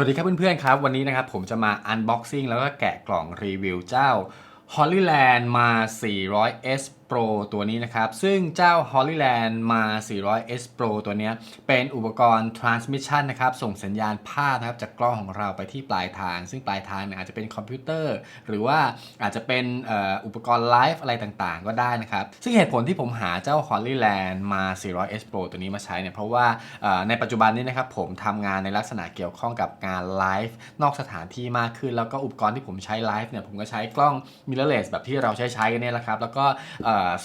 วัสดีครับเพื่อนๆครับ วันนี้นะครับผมจะมา unboxing แล้วก็แกะกล่องรีวิวเจ้า Holyland มา 400S Pro ตัวนี้นะครับ ซึ่งเจ้า Hollyland มา 400S Pro ตัวนี้เป็นอุปกรณ์ transmission นะครับ ส่งสัญญาณภาพนะครับจากกล้องของเราไปที่ปลายทาง ซึ่งปลายทางเนี่ยอาจจะเป็นคอมพิวเตอร์ หรือว่าอาจจะเป็นอ,อุปกรณ์ไลฟ์อะไรต่างๆ ก็ได้นะครับ ซึ่งเหตุผลที่ผมหาเจ้า Hollyland มา 400S Pro ตัวนี้มาใช้เนี่ยเพราะว่าในปัจจุบันนี้นะครับผมทำงานในลักษณะเกี่ยวข้องกับงานไลฟ์นอกสถานที่มากขึ้น แล้วก็อุปกรณ์ที่ผมใช้ไลฟ์เนี่ยผมก็ใช้กล้อง mirrorless แบบที่เราใช้ใช้กันเนี่ยแหละครับแล้วก็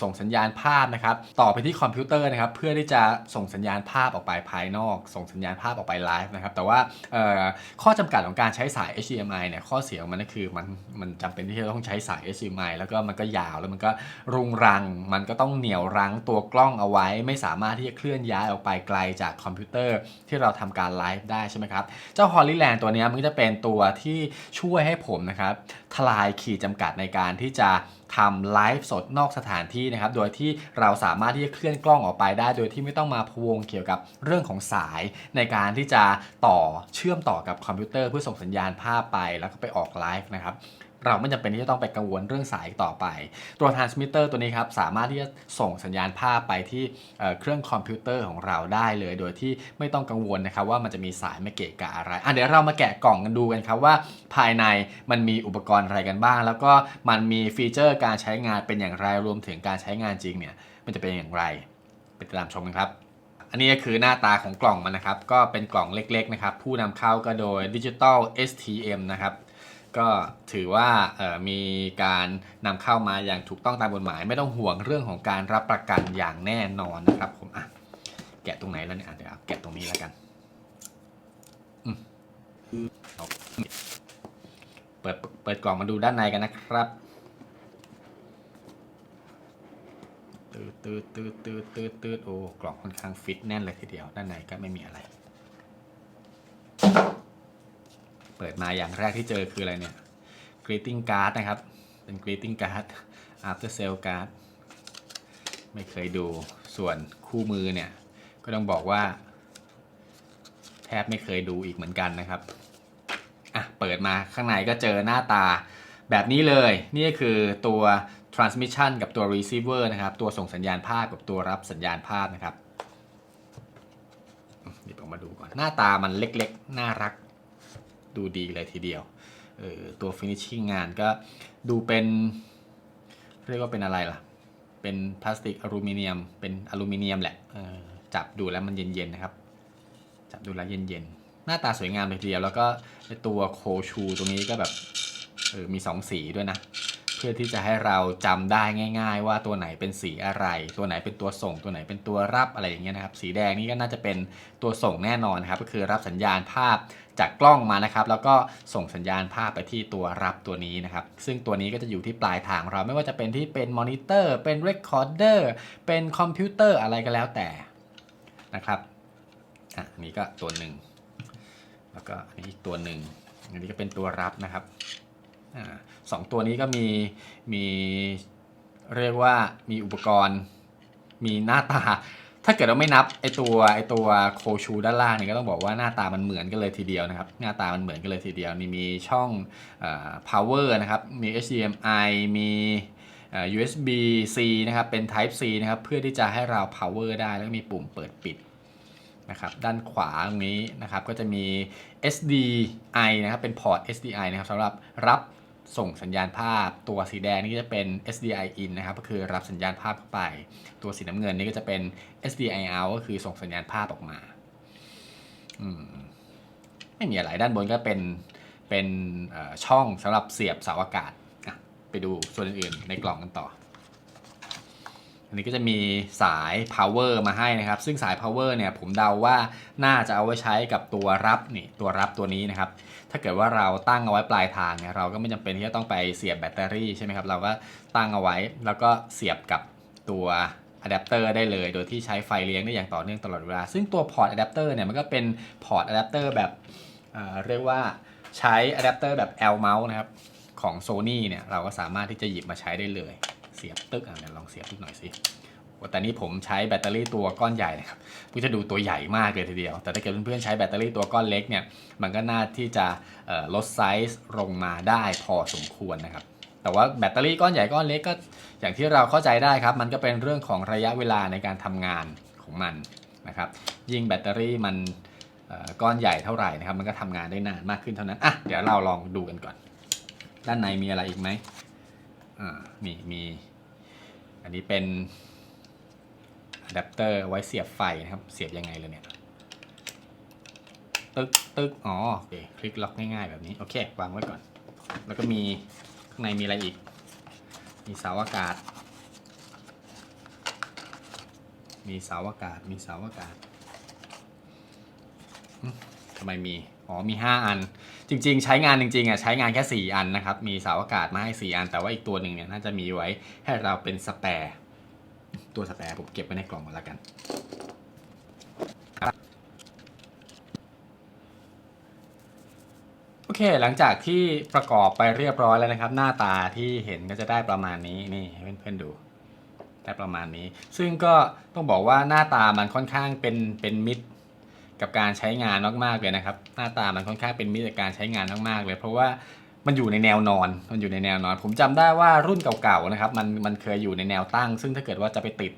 ส่งสัญญาณภาพนะครับต่อไปที่คอมพิวเตอร์นะครับเพื่อที่จะส่งสัญญาณภาพออกไปภายนอก ส่งสัญญาณภาพออกไปไลฟ์นะครับแต่ว่าข้อจำกัดของการใช้สาย HDMI เนี่ยข้อเสียของมันก็คือมันมันจำเป็นที่จะต้องใช้สาย HDMI แล้วก็มันก็ยาวแล้วมันก็รุงรัง มันก็ต้องเหนี่ยวรั้งตัวกล้องเอาไว้ ไม่สามารถที่จะเคลื่อนย้ายออกไปไกลจากคอมพิวเตอร์ที่เราทำการไลฟ์ได้ใช่ไหมครับเจ้า Hollyland ตัวนี้มันก็จะเป็นตัวที่ช่วยให้ผมนะครับทลายขีดจำกัดในการที่จะ ทำไลฟ์สดนอกสถานที่นะครับ โดยที่เราสามารถที่จะเคลื่อนกล้องออกไปได้ โดยที่ไม่ต้องมาพวงเกี่ยวกับเรื่องของสายในการที่จะต่อเชื่อมต่อกับคอมพิวเตอร์เพื่อส่งสัญญาณภาพไปแล้วก็ไปออกไลฟ์นะครับ เราไม่จำเป็นที่จะต้องไปกังวลเรื่องสายต่อไป ตัว transmitter ตัวนี้ครับสามารถที่จะส่งสัญญาณภาพไปที่เอ่อเครื่องคอมพิวเตอร์ของเราได้เลย โดยที่ไม่ต้องกังวลนะครับว่ามันจะมีสายไม่เกะกะอะไรอะเดี๋ยวเรามาแกะกล่องกันดูกันครับว่าภายในมันมีอุปกรณ์อะไรกันบ้าง แล้วก็มันมีฟีเจอร์การใช้งานเป็นอย่างไรรวมถึงการใช้งานจริงเนี่ยมันจะเป็นอย่างไรไปติดตามชมกันครับอันนี้ก็คือหน้าตาของกล่องมันนะครับ ก็เป็นกล่องเล็กๆนะครับ ผู้นำเข้าก็โดย Digital STM นะครับ ก็ถือว่ามีการนำเข้ามาอย่างถูกต้องตามกฎหมาย ไม่ต้องห่วงเรื่องของการรับประกันอย่างแน่นอนนะครับผมอะแกะตรงไหนแล้วเนี่ยเดี๋ยวแกะตรงนี้แล้วกันเอาเปิดเปิดกล่องมาดูด้านในกันนะครับตืดตืดตืดตืดตืดตืดโอ้กล่องค่อนข้างฟิตแน่นเลยทีเดียว ด้านในก็ไม่มีอะไร เปิดมาอย่างแรกที่เจอคืออะไรเนี่ย greeting card นะครับ เป็น greeting card after sale card ไม่เคยดูส่วนคู่มือเนี่ย ก็ต้องบอกว่า แทบไม่เคยดูอีกเหมือนกันนะครับอะเปิดมาข้างในก็เจอหน้าตาแบบนี้เลย นี่คือตัว transmission กับตัว receiver นะครับ ตัวส่งสัญญาณภาพกับตัวรับสัญญาณภาพนะครับหยิบออกมาดูก่อน หน้าตามันเล็กๆ น่ารัก ดูดีเลยทีเดียวเออตัว finishing งานก็ดูเป็นเรียกว่าเป็นอะไรล่ะ เป็นพลาสติกอลูมิเนียม เป็นอลูมิเนียมแหละจับดูแล้วมันเย็นๆนะครับ จับดูแล้วเย็นๆ หน้าตาสวยงามเลยทีเดียว แล้วก็ตัวโคชูตรงนี้ก็แบบเออมีสองสีด้วยนะ พื่อที่จะให้เราจำได้ง่าย ๆ ว่าตัวไหนเป็นสีอะไร ตัวไหนเป็นตัวส่ง ตัวไหนเป็นตัวรับอะไรอย่างเงี้ยนะครับ สีแดงนี่ก็น่าจะเป็นตัวส่งแน่นอนนะครับ ก็คือรับสัญญาณภาพจากกล้องมานะครับ แล้วก็ส่งสัญญาณภาพไปที่ตัวรับตัวนี้นะครับ ซึ่งตัวนี้ก็จะอยู่ที่ปลายทางเราไม่ว่าจะเป็นที่เป็นมอนิเตอร์ เป็นเรคคอร์เดอร์ เป็นคอมพิวเตอร์อะไรก็แล้วแต่นะครับอะนี้ก็ตัวหนึ่งแล้วก็อันนี้อีกตัวหนึ่งอันนี้ก็เป็นตัวรับนะครับ สองตัวนี้ก็มีมีเรียกว่ามีอุปกรณ์มีหน้าตา ถ้าเกิดเราไม่นับไอตัวไอตัวโคชูด้านล่างเนี่ยก็ต้องบอกว่าหน้าตามันเหมือนกันเลยทีเดียวนะครับ หน้าตามันเหมือนกันเลยทีเดียวนี่มีช่องอ power นะครับ มี HDMI มี USB C นะครับ เป็น Type C นะครับ เพื่อที่จะให้เรา power ได้แล้วมีปุ่มเปิดปิดนะครับ ด้านขวาตรงนี้นะครับ ก็จะมี SDI นะครับ เป็นพอร์ต SDI นะครับสำหรับรับ ส่งสัญญาณภาพ ตัวสีแดงนี่ก็จะเป็น SDI in นะครับก็คือรับสัญญาณภาพเข้าไป ตัวสีน้ำเงินนี่ก็จะเป็น SDI out ก็คือส่งสัญญาณภาพออกมาอืมไม่มีอะไรด้านบนก็เป็นเป็นช่องสำหรับเสียบเสาอากาศไปดูส่วนอื่นๆในกล่องกันต่อ อันนี้ก็จะมีสาย power มาให้นะครับ ซึ่งสาย power เนี่ยผมเดาว่าน่าจะเอาไว้ใช้กับตัวรับนี่ตัวรับตัวนี้นะครับ ถ้าเกิดว่าเราตั้งเอาไว้ปลายทางเนี่ยเราก็ไม่จำเป็นที่จะต้องไปเสียบแบตเตอรี่ใช่ไหมครับ เราก็ตั้งเอาไว้แล้วก็เสียบกับตัวอะแดปเตอร์ได้เลย โดยที่ใช้ไฟเลี้ยงได้อย่างต่อเนื่องตลอดเวลา ซึ่งตัวพอร์ตอะแดปเตอร์เนี่ยมันก็เป็นพอร์ตอะแดปเตอร์แบบเเรียกว่าใช้อะแดปเตอร์แบบ L mount นะครับของ Sony เนี่ยเราก็สามารถที่จะหยิบมาใช้ได้เลย สียบตึกอะเดี๋ยวลองเสียบตึกหน่อยสิแต่นี่ผมใช้แบตเตอรี่ตัวก้อนใหญ่นะครับก็จะดูตัวใหญ่มากเลยทีเดียว แต่ถ้าเกิดเพื่อนๆใช้แบตเตอรี่ตัวก้อนเล็กเนี่ย มันก็น่าที่จะลดไซส์ลงมาได้พอสมควรนะครับ แต่ว่าแบตเตอรี่ก้อนใหญ่ก้อนเล็กก็อย่างที่เราเข้าใจได้ครับ มันก็เป็นเรื่องของระยะเวลาในการทำงานของมันนะครับ ยิ่งแบตเตอรี่มันก้อนใหญ่เท่าไหร่นะครับ มันก็ทำงานได้นานมากขึ้นเท่านั้น อะ เดี๋ยวเราลองดูกันก่อน ด้านในมีอะไรอีกไหมอ่า มี มี อันนี้เป็นอะแดปเตอร์ไว้เสียบไฟนะครับ เสียบยังไงเลยเนี่ยตึกตึกอ๋อโอเคคลิกล็อกง่ายๆ แบบนี้ โอเควางไว้ก่อน แล้วก็มีข้างในมีอะไรอีก มีเสาอากาศ มีเสาอากาศ มีเสาอากาศทำไมมี อ๋อ มี 5 อัน จริง ๆ ใช้งานจริงๆอะใช้งานแค่ 4 อันนะครับ มีเสาอากาศมาให้ 4 อัน แต่ว่าอีกตัวหนึ่งเนี่ยน่าจะมีไว้ให้เราเป็นสแปร์ตัวสแปร์ผมเก็บไว้ในกล่องก่อนแล้วกันโอเค หลังจากที่ประกอบไปเรียบร้อยแล้วนะครับ หน้าตาที่เห็นก็จะได้ประมาณนี้นี่ให้เพื่อนๆดูได้ประมาณนี้ ซึ่งก็ต้องบอกว่าหน้าตามันค่อนข้างเป็นเป็นมิตร กับการใช้งานมากๆเลยนะครับ หน้าตามันค่อนข้างเป็นมิตรกับการใช้งานมากๆเลย เพราะว่ามันอยู่ในแนวนอน มันอยู่ในแนวนอน ผมจำได้ว่ารุ่นเก่าๆนะครับ มันมันเคยอยู่ในแนวตั้ง ซึ่งถ้าเกิดว่าจะไปติด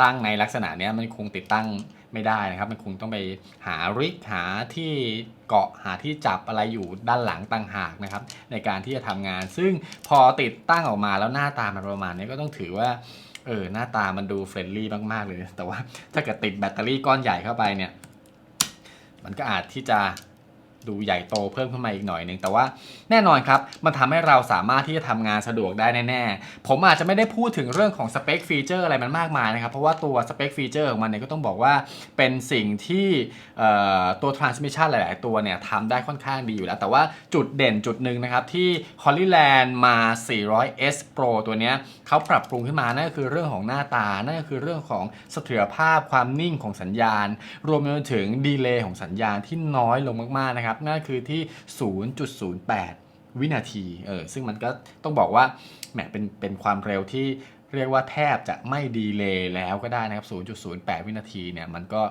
ตั้งในลักษณะนี้มันคงติดตั้งไม่ได้นะครับ มันคงต้องไปหาริกหาที่เกาะหาที่จับอะไรอยู่ด้านหลังต่างหากนะครับ ในการที่จะทำงาน ซึ่งพอติดตั้งออกมาแล้วหน้าตามันประมาณนี้ก็ต้องถือว่าเออหน้าตามันดูเฟรนลี่มากๆเลย แต่ว่าถ้าเกิดติดแบตเตอรี่ก้อนใหญ่เข้าไปเนี่ย มันก็อาจที่จะ ดูใหญ่โตเพิ่มขึ้นมาอีกหน่อยหนึ่งแต่ว่าแน่นอนครับ มันทำให้เราสามารถที่จะทำงานสะดวกได้แน่ๆ ผมอาจจะไม่ได้พูดถึงเรื่องของสเปคฟีเจอร์อะไรมันมากมายนะครับ เพราะว่าตัวสเปคฟีเจอร์ของมันเนี่ยก็ต้องบอกว่าเป็นสิ่งที่ตัว transmission หลาย ๆ ตัวเนี่ยทำได้ค่อนข้างดีอยู่แล้ว แต่ว่าจุดเด่นจุดหนึ่งนะครับ ที่ Holyland มา 400S Pro ตัวเนี้ยเขาปรับปรุงขึ้นมานั่นก็คือเรื่องของหน้าตา นั่นก็คือเรื่องของเสถียรภาพความนิ่งของสัญญาณ รวมไปถึงดีเลย์ของสัญญาณที่น้อยลงมากๆนะครับนั่นคือที่ 0.08 วินาที เออ ซึ่งมันก็ต้องบอกว่า แหม เป็น เป็นความเร็วที่เรียกว่าแทบจะไม่ดีเลย์แล้วก็ได้นะครับ 0.08 วินาทีเนี่ย มันก็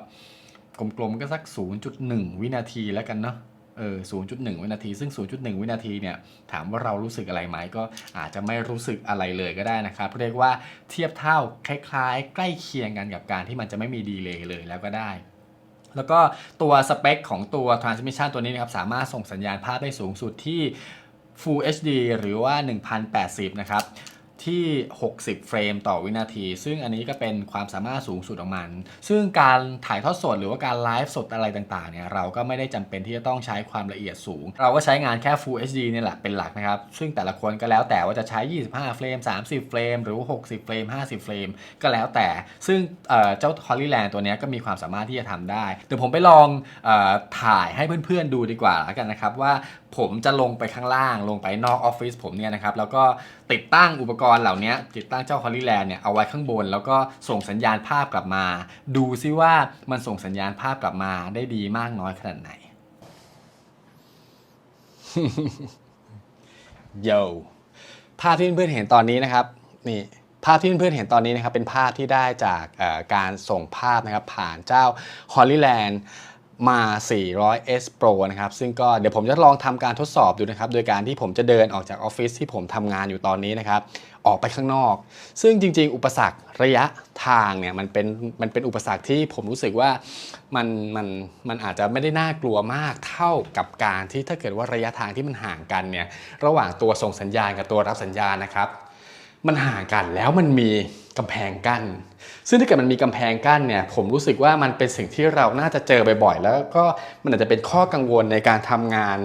กลมๆก็สัก 0.1 วินาทีแล้วกันเนาะเออ0.1 วินาที ซึ่ง 0.1 วินาที เนี่ย ถามว่าเรารู้สึกอะไรไหม ก็อาจจะไม่รู้สึกอะไรเลยก็ได้นะครับ เรียกว่าเทียบเท่าคล้ายๆ ใกล้เคียงกันกับการที่มันจะไม่มีดีเลย์เลยแล้วก็ได้ แล้วก็ตัวสเปคของตัว transmission ตัวนี้นะครับสามารถส่งสัญญาณภาพได้สูงสุดที่ Full HD หรือว่า 1080 นะครับ ที่ 60 เฟรมต่อวินาที ซึ่งอันนี้ก็เป็นความสามารถสูงสุดของมัน ซึ่งการถ่ายทอดสดหรือว่าการไลฟ์สดอะไรต่างๆเนี่ยเราก็ไม่ได้จำเป็นที่จะต้องใช้ความละเอียดสูง เราก็ใช้งานแค่ Full HD เนี่ยแหละเป็นหลักนะครับ ซึ่งแต่ละคนก็แล้วแต่ว่าจะใช้ 25 เฟรม 30 เฟรม หรือว่า60 เฟรม 50 เฟรม ก็แล้วแต่ ซึ่งเจ้า Holyland ตัวนี้ก็มีความสามารถที่จะทำได้เดี๋ยวผมไปลองออถ่ายให้เพื่อนๆดูดีกว่าแล้วกันนะครับว่าผมจะลงไปข้างล่างลงไปนอกออฟฟิศผมเนี่ยนะครับแล้วก็ติดตั้งอุปกรณ์เหล่านี้ติดตั้งเจ้า Holyland เนี่ยเอาไว้ข้างบน แล้วก็ส่งสัญญาณภาพกลับมา ดูซิว่ามันส่งสัญญาณภาพกลับมาได้ดีมากน้อยขนาดไหนโยภาพที่เพื่อนเห็นตอนนี้นะครับนี่ภาพที่เพื่อนๆเห็นตอนนี้นะครับเป็นภาพที่ได้จากการส่งภาพนะครับผ่านเจ้า Holyland มา 400S Pro นะครับ ซึ่งก็เดี๋ยวผมจะลองทำการทดสอบดูนะครับ โดยการที่ผมจะเดินออกจากออฟฟิศที่ผมทำงานอยู่ตอนนี้นะครับ ออกไปข้างนอก ซึ่งจริง ๆ อุปสรรคระยะทางเนี่ยมันเป็นมันเป็นอุปสรรคที่ผมรู้สึกว่ามันมันมันอาจจะไม่ได้น่ากลัวมากเท่ากับการที่ถ้าเกิดว่าระยะทางที่มันห่างกันเนี่ยระหว่างตัวส่งสัญญาณกับตัวรับสัญญาณนะครับ มันห่างกันแล้วมันมีกำแพงกั้น ซึ่งถ้าเกิดมันมีกำแพงกั้นเนี่ย ผมรู้สึกว่ามันเป็นสิ่งที่เราน่าจะเจอบ่อยๆ แล้วก็มันอาจจะเป็นข้อกังวลในการทำงาน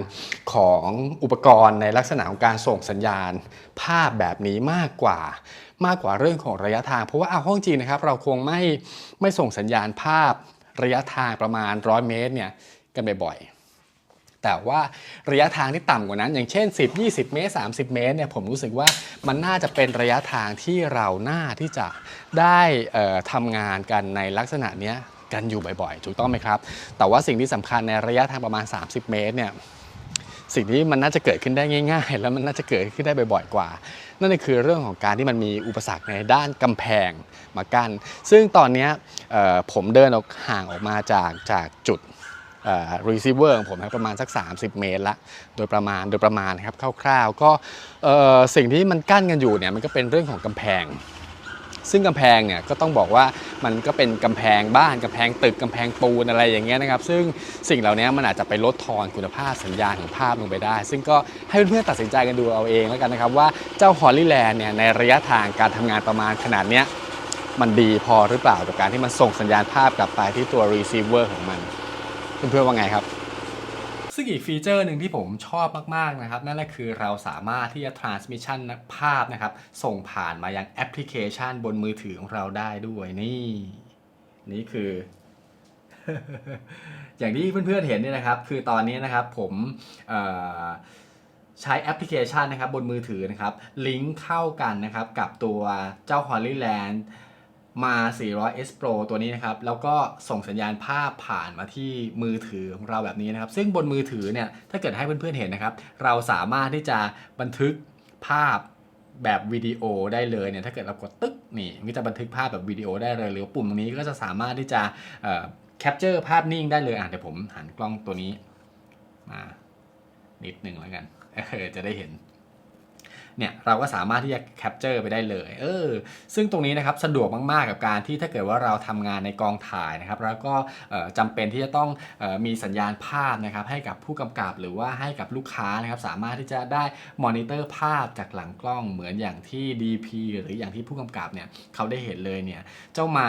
ของอุปกรณ์ในลักษณะของการส่งสัญญาณ ภาพแบบนี้มากกว่า มากกว่าเรื่องของระยะทาง เพราะว่าเอาห้องจริงนะครับ เราคงไม่ไม่ส่งสัญญาณภาพระยะทางประมาณ 100 เมตรเนี่ยกันบ่อยๆ แต่ว่าระยะทางที่ต่ำกว่านั้น อย่างเช่น 10 20 เมตร 30 เมตรเนี่ยผมรู้สึกว่ามันน่าจะเป็นระยะทางที่เราน่าที่จะได้ทำงานกันในลักษณะเนี้ยกันอยู่บ่อยๆ ถูกต้องไหมครับ แต่ว่าสิ่งที่สำคัญในระยะทางประมาณ 30 เมตรเนี่ยสิ่งที่มันน่าจะเกิดขึ้นได้ง่าย ๆ แล้วมันน่าจะเกิดขึ้นได้บ่อยๆกว่า นั่นคือเรื่องของการที่มันมีอุปสรรคในด้านกำแพงมากั้นซึ่งตอนนี้ผมเดินออกห่างออกมาจากจากจุด เอ่อ receiver ของผมนะครับประมาณสัก 30 เมตรละโดยประมาณโดยประมาณนะครับคร่าวๆ ก็สิ่งที่มันกั้นกันอยู่เนี่ยมันก็เป็นเรื่องของกำแพง ซึ่งกำแพงเนี่ยก็ต้องบอกว่ามันก็เป็นกำแพงบ้านกำแพงตึกกำแพงปูนอะไรอย่างเงี้ยนะครับซึ่งสิ่งเหล่านี้มันอาจจะไปลดทอนคุณภาพสัญญาณของภาพลงไปได้ ซึ่งก็ให้เพื่อนๆตัดสินใจกันดูเอาเองแล้วกันนะครับว่าเจ้าฮอลลีแลนด์เนี่ยในระยะทางการทำงานประมาณขนาดเนี้ยมันดีพอหรือเปล่ากับการที่มันส่งสัญญาณภาพกลับไปที่ตัว receiver ของมัน เพื่อนๆว่าไงครับ ซึ่งอีกฟีเจอร์หนึ่งที่ผมชอบมากๆนะครับ นั่นแหละคือเราสามารถที่จะ transmission ภาพนะครับ ส่งผ่านมายังแอปพลิเคชันบนมือถือของเราได้ด้วยนี่ นี่คือ อย่างที่เพื่อนๆเห็นเนี่ยนะครับ คือตอนนี้นะครับผมใช้แอปพลิเคชันนะครับบนมือถือนะครับลิงก์เข้ากันนะครับกับตัวเจ้า Holy Land มา 400 S Pro ตัวนี้นะครับ แล้วก็ส่งสัญญาณภาพผ่านมาที่มือถือของเราแบบนี้นะครับ ซึ่งบนมือถือเนี่ย ถ้าเกิดให้เพื่อนๆเห็นนะครับ เราสามารถที่จะบันทึกภาพแบบวิดีโอได้เลยเนี่ย ถ้าเกิดเรากดตึ๊กนี่มันก็จะบันทึกภาพแบบวิดีโอได้เลย หรือปุ่มตรงนี้ก็จะสามารถที่จะแคปเจอร์ภาพนิ่งได้เลยอะเดี๋ยวผมหันกล้องตัวนี้มานิดหนึ่งแล้วกันจะได้เห็น เนี่ยเราก็สามารถที่จะแคปเจอร์ไปได้เลยเออซึ่งตรงนี้นะครับสะดวกมากๆกับการที่ถ้าเกิดว่าเราทำงานในกองถ่ายนะครับแล้วก็เอ่อจำเป็นที่จะต้องออมีสัญญาณภาพนะครับให้กับผู้กำกับหรือว่าให้กับลูกค้านะครับสามารถที่จะได้มอนิเตอร์ภาพจากหลังกล้องเหมือนอย่างที่ DP หรืออย่างที่ผู้กำกับเนี่ยเขาได้เห็นเลยเนี่ยเจ้ามา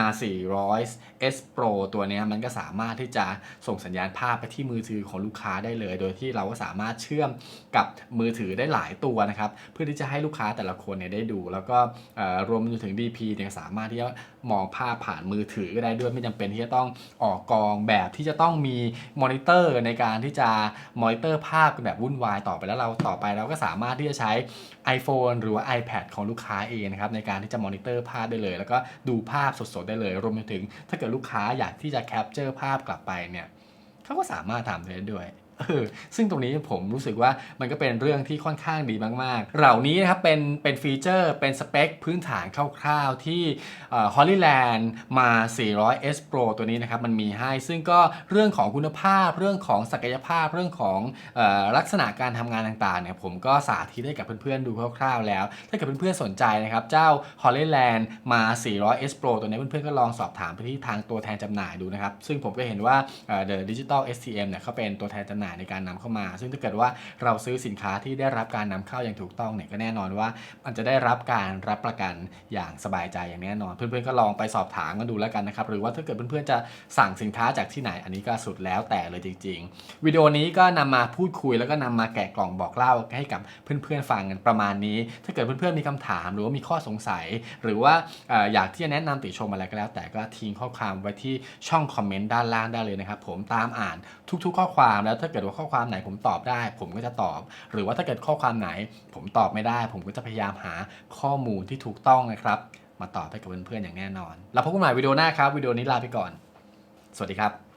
400 S Pro ตัวนี้มันก็สามารถที่จะส่งสัญญาณภาพไปที่มือถือของลูกค้าได้เลย โดยที่เราก็สามารถเชื่อมกับมือถือได้หลายตัวนะครับเพื่อที่จะให้ลูกค้าแต่ละคนเนี่ยได้ดู แล้วก็รวมไปถึง DP เนี่ยสามารถที่จะมองภาพผ่านมือถือก็ได้ด้วยไม่จำเป็นที่จะต้องออกกองแบบที่จะต้องมีมอนิเตอร์ในการที่จะมอนิเตอร์ภาพกันแบบวุ่นวายต่อไปแล้วเราต่อไปเราก็สามารถที่จะใช้ iPhone หรือว่า iPad ของลูกค้าเองนะครับในการที่จะมอนิเตอร์ภาพได้เลย แล้วก็ดูภาพสดๆได้เลย รวมไปถึงถ้าเกิดลูกค้าอยากที่จะแคปเจอร์ภาพกลับไปเนี่ยเขาก็สามารถทำได้ด้วย เออซึ่งตรงนี้ผมรู้สึกว่ามันก็เป็นเรื่องที่ค่อนข้างดีมาก ๆ เหล่านี้นะครับเป็นเป็นฟีเจอร์เป็นสเปคพื้นฐานคร่าวๆที่ฮอลลีแลนด์มา 400 S Pro ตัวนี้นะครับมันมีให้ ซึ่งก็เรื่องของคุณภาพเรื่องของศักยภาพเรื่องของออลักษณะการทำงานต่างๆเนี่ยผมก็สาธิตให้กับเพื่อนๆดูคร่าวๆแล้ว ถ้าเกิดเพื่อนๆสนใจนะครับเจ้า Hollyland มา 400 S Pro ตัวนี้เพื่อนๆก็ลองสอบถามไปที่ทางตัวแทนจำหน่ายดูนะครับ ซึ่งผมก็เห็นว่าเอ่อ The Digital STM เนี่ยเขาเป็นตัวแทนจำหน่ายในการนำเข้ามา ซึ่งถ้าเกิดว่าเราซื้อสินค้าที่ได้รับการนำเข้าอย่างถูกต้องเนี่ยก็แน่นอนว่า มันจะได้รับการรับประกันอย่างสบายใจอย่างแน่นอน เพื่อนๆก็ลองไปสอบถามกันดูแล้วกันนะครับหรือว่าถ้าเกิดเพื่อนๆจะสั่งสินค้าจากที่ไหนอันนี้ก็สุดแล้วแต่เลยจริง ๆ วิดีโอนี้ก็นำมาพูดคุยแล้วก็นำมาแกะกล่องบอกเล่าให้กับเพื่อนๆฟังกันประมาณนี้ ถ้าเกิดเพื่อนๆมีคำถาม หรือว่ามีข้อสงสัย หรือว่าอยากที่จะแนะนำติชมอะไรก็แล้ว แต่ก็ทิ้งข้อความไว้ที่ช่องคอมเมนต์ด้านล่างได้เลยนะครับผมตามอ่านทุกๆ ข้อความแล้วถ้าเกิดว่าข้อความไหนผมตอบได้ ผมก็จะตอบ หรือว่าถ้าเกิดข้อความไหน ผมตอบไม่ได้ ผมก็จะพยายามหาข้อมูลที่ถูกต้องนะครับ มาตอบให้กับเพื่อนๆอย่างแน่นอน แล้วพบกันใหม่วิดีโอหน้าครับวิดีโอนี้ลาไปก่อน สวัสดีครับ